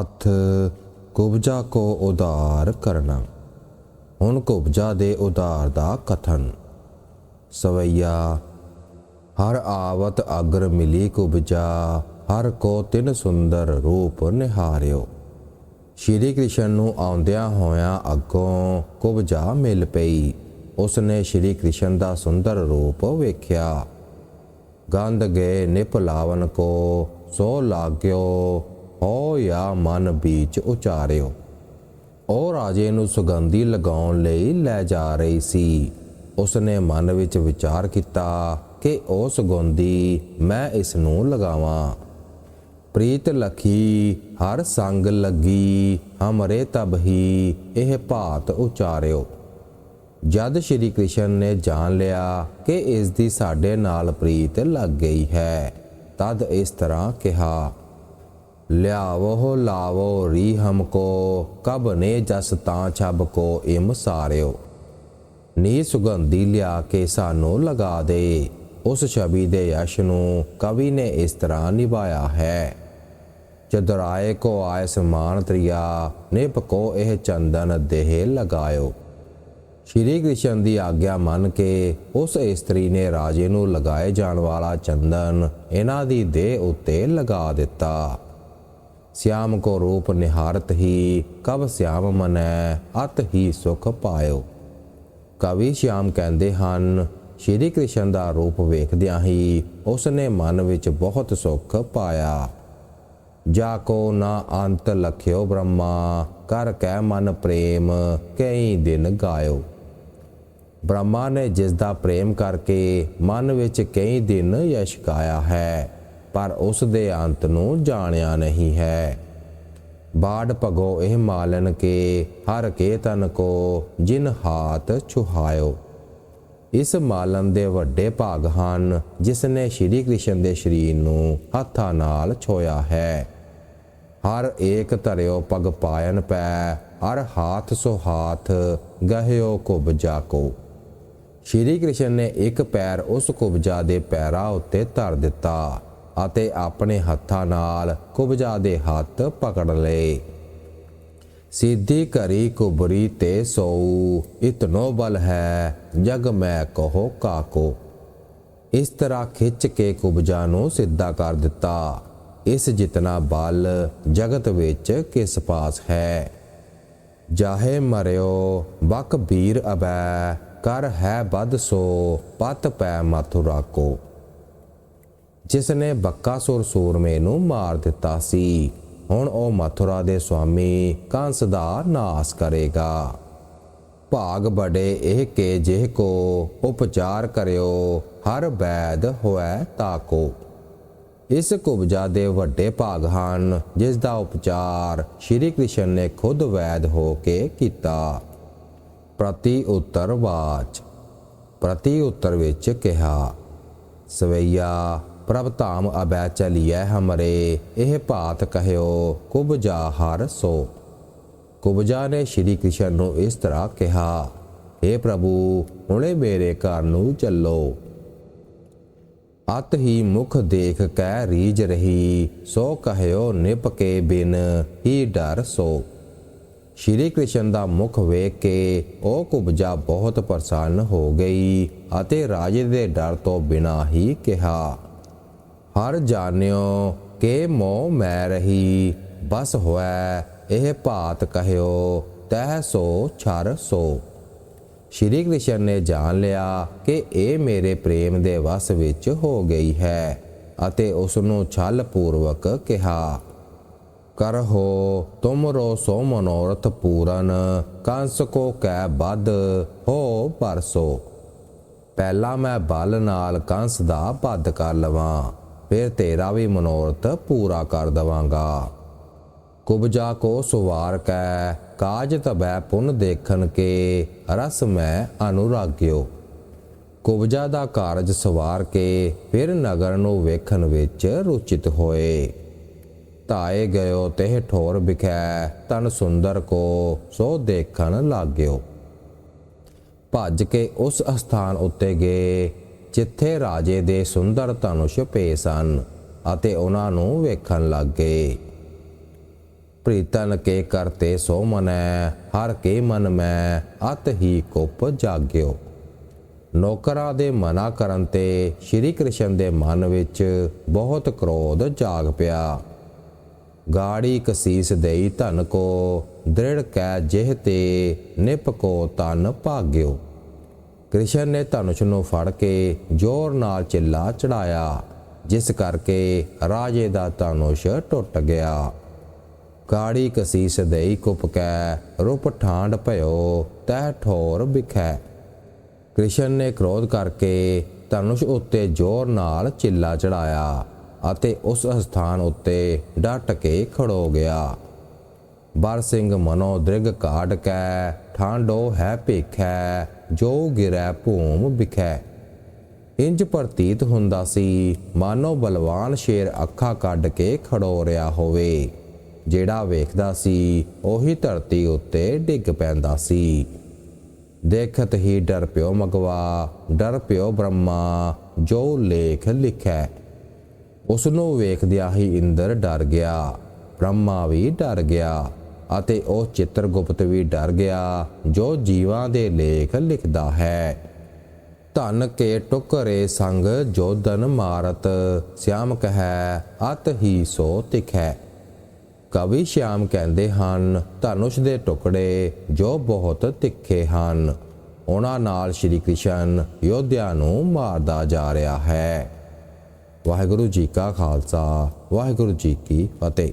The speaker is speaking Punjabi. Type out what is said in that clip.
ਅਥ ਕੁਬਜਾ ਕੋ ਉਧਾਰ ਕਰਨਾ। ਹੁਣ ਕੁਬਜਾ ਦੇ ਉਧਾਰ ਦਾ ਕਥਨ। ਸਵਈਆ, ਹਰ ਆਵਤ ਅਗਰ ਮਿਲੀ ਕੁਬਜਾ, ਹਰ ਕੋ ਤਿਨ ਸੁੰਦਰ ਰੂਪ ਨਿਹਾਰਿਓ। ਸ਼੍ਰੀ ਕ੍ਰਿਸ਼ਨ ਨੂੰ ਆਉਂਦਿਆਂ ਹੋਇਆਂ ਅੱਗੋਂ ਕੁਬਜਾ ਮਿਲ ਪਈ। ਉਸਨੇ ਸ਼੍ਰੀ ਕ੍ਰਿਸ਼ਨ ਦਾ ਸੁੰਦਰ ਰੂਪ ਵੇਖਿਆ। ਗੰਧ ਗਏ ਨਿਪਲਾਵਨ ਕੋ, ਸੋ ਲਾਗਿਓ ਹੋ ਜਾਂ ਮਨ ਵਿੱਚ ਉਚਾਰਿਓ। ਉਹ ਰਾਜੇ ਨੂੰ ਸੁਗੰਧੀ ਲਗਾਉਣ ਲਈ ਲੈ ਜਾ ਰਹੀ ਸੀ। ਉਸਨੇ ਮਨ ਵਿੱਚ ਵਿਚਾਰ ਕੀਤਾ ਕਿ ਉਹ ਸੁਗੰਧੀ ਮੈਂ ਇਸ ਨੂੰ ਲਗਾਵਾਂ। ਪ੍ਰੀਤ ਲਖੀ, ਹਰ ਸੰਗ ਲੱਗੀ, ਹਮਰੇ ਤਬ ਹੀ ਇਹ ਭਾਤ ਉਚਾਰਿਓ। ਜਦ ਸ਼੍ਰੀ ਕ੍ਰਿਸ਼ਨ ਨੇ ਜਾਣ ਲਿਆ ਕਿ ਇਸ ਦੀ ਸਾਡੇ ਨਾਲ ਪ੍ਰੀਤ ਲੱਗ ਗਈ ਹੈ, ਤਦ ਇਸ ਤਰ੍ਹਾਂ ਕਿਹਾ ਲਿਆਵੋ, ਲਾਵੋ ਰੀ ਹਮ ਕੋ, ਕਬ ਨੇ ਜਸ ਤਾਂ ਛਬ ਕੋ ਇਮ ਸਾਰਿਓ। ਨੀ ਸੁਗੰਧੀ ਲਿਆ ਕੇ ਸਾਨੂੰ ਲਗਾ ਦੇ, ਉਸ ਛਵੀ ਦੇ ਯਸ਼ ਨੂੰ ਕਵੀ ਨੇ ਇਸ ਤਰ੍ਹਾਂ ਨਿਭਾਇਆ ਹੈ। ਚਦਰਾਏ ਕੋ ਆਏ ਸਮਾਨ ਤ੍ਰਿਆ, ਨਿਪ ਕੋ ਇਹ ਚੰਦਨ ਦੇਹ ਲਗਾਇਓ। ਸ਼੍ਰੀ ਕ੍ਰਿਸ਼ਨ ਦੀ ਆਗਿਆ ਮੰਨ ਕੇ ਉਸ ਇਸਤਰੀ ਨੇ ਰਾਜੇ ਨੂੰ ਲਗਾਏ ਜਾਣ ਵਾਲਾ ਚੰਦਨ ਇਹਨਾਂ ਦੀ ਦੇਹ ਉੱਤੇ ਲਗਾ ਦਿੱਤਾ। ਸਿਆਮ ਕੋ ਰੂਪ ਨਿਹਾਰਤ ਹੀ, ਕਬ ਸਿਆਮ ਮਨੈ, ਅਤ ਹੀ ਸੁਖ ਪਾਇਓ। ਕਵੀ ਸ਼ਿਆਮ ਕਹਿੰਦੇ ਹਨ, ਸ਼੍ਰੀ ਕ੍ਰਿਸ਼ਨ ਦਾ ਰੂਪ ਵੇਖਦਿਆਂ ਹੀ ਉਸ ਨੇ ਮਨ ਵਿੱਚ ਬਹੁਤ ਸੁੱਖ ਪਾਇਆ। ਜਾ ਕੋ ਨਾ ਅੰਤ ਲਖਿਓ ਬ੍ਰਹਮਾ, ਕਰ ਕੈ ਮਨ ਪ੍ਰੇਮ, ਕਈ ਦਿਨ ਗਾਇਓ। ਬ੍ਰਹਮਾ ਨੇ ਜਿਸ ਦਾ ਪ੍ਰੇਮ ਕਰਕੇ ਮਨ ਵਿੱਚ ਕਈ ਦਿਨ ਯਸ਼ ਗਾਇਆ ਹੈ ਪਰ ਉਸ ਦੇ ਅੰਤ ਨੂੰ ਜਾਣਿਆ ਨਹੀਂ ਹੈ। ਬਾੜ ਭਗੋ ਇਹ ਮਾਲਨ ਕੇ, ਹਰ ਕੇ ਤਨ ਕੋ, ਜਿਨ ਹਾਥ ਛੁਹਾਇਓ। ਇਸ ਮਾਲਨ ਦੇ ਵੱਡੇ ਭਾਗ ਹਨ, ਜਿਸ ਨੇ ਸ਼੍ਰੀ ਕ੍ਰਿਸ਼ਨ ਦੇ ਸ਼ਰੀਰ ਨੂੰ ਹੱਥਾਂ ਨਾਲ ਛੋਇਆ ਹੈ। ਹਰ ਏਕ ਧਰਿਓ ਪਗ ਪਾਇਨ ਪੈ, ਹਰ ਹਾਥ ਸੋ ਹਾਥ ਗਹਿਓ ਕੁਬਜਾ ਕੋ ਸ਼੍ਰੀ ਕ੍ਰਿਸ਼ਨ ਨੇ ਇੱਕ ਪੈਰ ਉਸ ਕੁਬਜਾ ਦੇ ਪੈਰਾਂ ਉੱਤੇ ਧਰ ਦਿੱਤਾ। ਅਤੇ ਆਪਣੇ ਹੱਥਾਂ ਨਾਲ ਕੁਬਜਾ ਦੇ ਹੱਥ ਪਕੜ ਲਏ। ਸਿੱਧੀ ਕਰੀ ਕੁਬਰੀ ਤੇ ਸੋਊ, ਇਤਨੋ ਬਲ ਹੈ, ਜਗ ਮੈਂ ਕਹੋ ਕਾਕੋ। ਇਸ ਤਰ੍ਹਾਂ ਖਿੱਚ ਕੇ ਕੁਬਜਾ ਨੂੰ ਸਿੱਧਾ ਕਰ ਦਿੱਤਾ। ਇਸ ਜਿਤਨਾ ਬਲ ਜਗਤ ਵਿੱਚ ਕਿਸ ਪਾਸ ਹੈ? ਜਾਹੇ ਮਰਿਓ ਬਕ ਵੀਰ ਅਬੈ, ਕਰ ਹੈ ਬਦ ਸੋ, ਪਤ ਪੈ ਮਥੁਰਾ ਕੋ ਜਿਸ ਨੇ ਬੱਕਾਸੁਰ ਸੂਰਮੇ ਨੂੰ ਮਾਰ ਦਿੱਤਾ ਸੀ। ਹੁਣ ਉਹ ਮਥੁਰਾ ਦੇ ਸਵਾਮੀ ਕੰਸ ਦਾ ਨਾਸ ਕਰੇਗਾ। ਭਾਗ ਬੜੇ ਇਹ ਕੇ ਜਿਹ ਕੋ ਉਪਚਾਰ ਕਰਿਓ, ਹਰ ਬੈਦ ਹੋਇ ਤਾਕੋ ਇਸ ਕੁਬਜਾ ਦੇ ਵੱਡੇ ਭਾਗ ਹਨ, ਜਿਸ ਦਾ ਉਪਚਾਰ ਸ਼੍ਰੀ ਕ੍ਰਿਸ਼ਨ ਨੇ ਖੁਦ ਵੈਦ ਹੋ ਕੇ ਕੀਤਾ। ਪ੍ਰਤੀ ਉੱਤਰ ਵਾਚ। ਪ੍ਰਤੀ ਉੱਤਰ ਵਿੱਚ ਕਿਹਾ, ਸਵਈਆ ਪ੍ਰਭ ਧਾਮ ਅਬੈ ਚਲੀਐ ਹਮਰੇ, ਇਹ ਭਾਤ ਕਹਿਓ ਕੁਬਜਾ ਹਰ ਸੋ। ਕੁਬਜਾ ਨੇ ਸ਼੍ਰੀ ਕ੍ਰਿਸ਼ਨ ਨੂੰ ਇਸ ਤਰ੍ਹਾਂ ਕਿਹਾ हे ਪ੍ਰਭੂ, ਹੁਣੇ ਮੇਰੇ ਘਰ ਨੂੰ ਚੱਲੋ। ਅਤ ਹੀ ਮੁਖ ਦੇਖ ਕੈ ਰੀਜ ਰਹੀ, ਸੋ ਕਹਿਓ ਨਿਪ ਕੇ ਬਿਨ ਹੀ ਡਰ ਸੋ। ਸ਼੍ਰੀ ਕ੍ਰਿਸ਼ਨ ਦਾ ਮੁਖ ਵੇਖ ਕੇ ਉਹ ਕੁਬਜਾ ਬਹੁਤ ਪ੍ਰਸੰਨ ਹੋ ਗਈ ਅਤੇ ਰਾਜੇ ਦੇ ਡਰ ਤੋਂ ਬਿਨਾ ਹੀ ਕਿਹਾ ਹਰ ਜਾਣਿਓ ਕਿ ਮੋਹ ਮੈਂ ਰਹੀ, ਬਸ ਹੋਇ ਇਹ ਭਾਤ ਕਹਿਓ, ਤਹਿ ਸੋ ਛਰ ਸੋ। ਸ਼੍ਰੀ ਕ੍ਰਿਸ਼ਨ ਨੇ ਜਾਣ ਲਿਆ ਕਿ ਇਹ ਮੇਰੇ ਪ੍ਰੇਮ ਦੇ ਵਸ ਵਿੱਚ ਹੋ ਗਈ ਹੈ ਅਤੇ ਉਸ ਨੂੰ ਛਲ ਪੂਰਵਕ ਕਿਹਾ, ਕਰਹੋ ਤੁਮਰੋ ਸੋ ਮਨੋਰਥ ਪੂਰਨ, ਕੰਸ ਕੋ ਕੈ ਬਦ, ਹੋ ਪਰਸੋ। ਪਹਿਲਾ ਮੈਂ ਬਲ ਨਾਲ ਕੰਸ ਦਾ ਬੱਧ ਕਰ ਲਵਾਂ ਫਿਰ ਤੇਰਾ ਵੀ ਮਨੋਰਥ ਪੂਰਾ ਕਰ ਦਵਾਂਗਾ। ਕੁਬਜਾ ਕੋ ਸੁਵਾਰ ਕੈ, ਕਾਜ ਤਬੈ ਪੁਨ ਦੇਖਣ ਕੇ, ਰਸ ਮੈਂ ਅਨੁਰਾਗਿਓ। ਕੁਬਜਾ ਦਾ ਕਾਰਜ ਸਵਾਰ ਕੇ, ਫਿਰ ਨਗਰ ਨੂੰ ਵੇਖਣ ਵਿੱਚ ਰੁਚਿਤ ਹੋਏ। ਧਾਏ ਗਇਓ ਤੇ ਠੋਰ ਵਿਖੈ ਤਨ ਸੁੰਦਰ ਕੋ ਸੋ ਦੇਖਣ ਲਾਗਿਓ। ਭੱਜ ਕੇ ਉਸ ਸਥਾਨ ਉੱਤੇ ਗਏ ਜਿੱਥੇ ਰਾਜੇ ਦੇ ਸੁੰਦਰ ਧਨੁਸ਼ ਪਏ ਸਨ ਅਤੇ ਉਹਨਾਂ ਨੂੰ ਵੇਖਣ ਲੱਗ ਗਏ। ਪ੍ਰੀਤਨ ਕੇ ਕਰਤੇ ਸੋ ਮਨੈ ਹਰ ਕੇ ਮਨ ਮੈਂ, ਅਤ ਹੀ ਕੁਪ ਜਾਗਿਓ। ਨੌਕਰਾਂ ਦੇ ਮਨਾ ਕਰਨ ਤੇ ਸ਼੍ਰੀ ਕ੍ਰਿਸ਼ਨ ਦੇ ਮਨ ਵਿੱਚ ਬਹੁਤ ਕ੍ਰੋਧ ਜਾਗ ਪਿਆ। ਗਾੜੀ ਕਸੀਸ ਦੇਈ ਧਨ ਕੋ, ਦ੍ਰਿੜ ਕੈ ਜਿਹ ਤੇ ਨਿਪ ਕੋ ਤਨ ਭਾਗਿਓ। ਕ੍ਰਿਸ਼ਨ ਨੇ ਧਨੁਸ਼ ਨੂੰ ਫੜ ਕੇ ਜ਼ੋਰ ਨਾਲ ਚਿੱਲਾ ਚੜਾਇਆ, ਜਿਸ ਕਰਕੇ ਰਾਜੇ ਦਾ ਧਨੁਸ਼ ਟੁੱਟ ਗਿਆ। ਕਾੜੀ ਕਸੀਸ ਦੇਈ ਕੁਪ ਕੈ, ਰੂਪ ਠਾਂਡ ਭਇਓ, ਤਹਿ ਠੋਰ ਬਿਖੈ ਕ੍ਰਿਸ਼ਨ ਨੇ ਕ੍ਰੋਧ ਕਰਕੇ ਧਨੁਸ਼ ਉੱਤੇ ਜ਼ੋਰ ਨਾਲ ਚਿੱਲਾ ਚੜਾਇਆ ਅਤੇ ਉਸ ਸਥਾਨ ਉੱਤੇ ਡਟ ਕੇ ਖੜੋ ਗਿਆ। ਬਰ ਸਿੰਘ ਮਨੋ ਦ੍ਰਿਗ ਕਾਢ ਕੈ ਠਾਂਡੋ ਹੈ ਭੇਖੈ ਜੋ ਗਿਰੈ ਭੂਮ ਵਿਖੈ। ਇੰਜ ਪ੍ਰਤੀਤ ਹੁੰਦਾ ਸੀ, ਮਾਨੋ ਬਲਵਾਨ ਸ਼ੇਰ ਅੱਖਾਂ ਕੱਢ ਕੇ ਖੜੋ ਰਿਹਾ ਹੋਵੇ। ਜਿਹੜਾ ਵੇਖਦਾ ਸੀ, ਉਹੀ ਧਰਤੀ ਉੱਤੇ ਡਿੱਗ ਪੈਂਦਾ ਸੀ। ਦੇਖਤ ਹੀ ਡਰ ਪਿਓ ਮਗਵਾ, ਡਰ ਪਿਓ ਬ੍ਰਹਮਾ, ਜੋ ਲੇਖ ਲਿਖੈ। ਉਸ ਨੂੰ ਵੇਖਦਿਆਂ ਹੀ ਇੰਦਰ ਡਰ ਗਿਆ, ਬ੍ਰਹਮਾ ਵੀ ਡਰ ਗਿਆ। ਅਤੇ ਉਹ ਚਿੱਤਰਗੁਪਤ ਵੀ ਡਰ ਗਿਆ, ਜੋ ਜੀਵਾਂ ਦੇ ਲੇਖ ਲਿਖਦਾ ਹੈ। ਧਨ ਕੇ ਟੁਕਰੇ ਸੰਗ ਜੋਦਨ ਮਾਰਤ ਸਿਆਮ ਕਹੈ ਅਤ ਹੀ ਸੋ ਤਿਖੈ। ਕਵੀ ਸ਼ਿਆਮ ਕਹਿੰਦੇ ਹਨ, ਧਨੁਸ਼ ਦੇ ਟੁਕੜੇ ਜੋ ਬਹੁਤ ਤਿੱਖੇ ਹਨ। ਉਹਨਾਂ ਨਾਲ ਸ਼੍ਰੀ ਕ੍ਰਿਸ਼ਨ ਯੋਧਿਆਂ ਨੂੰ ਮਾਰਦਾ ਜਾ ਰਿਹਾ ਹੈ। ਵਾਹਿਗੁਰੂ ਜੀ ਕਾ ਖਾਲਸਾ, ਵਾਹਿਗੁਰੂ ਜੀ ਕੀ ਫਤਿਹ।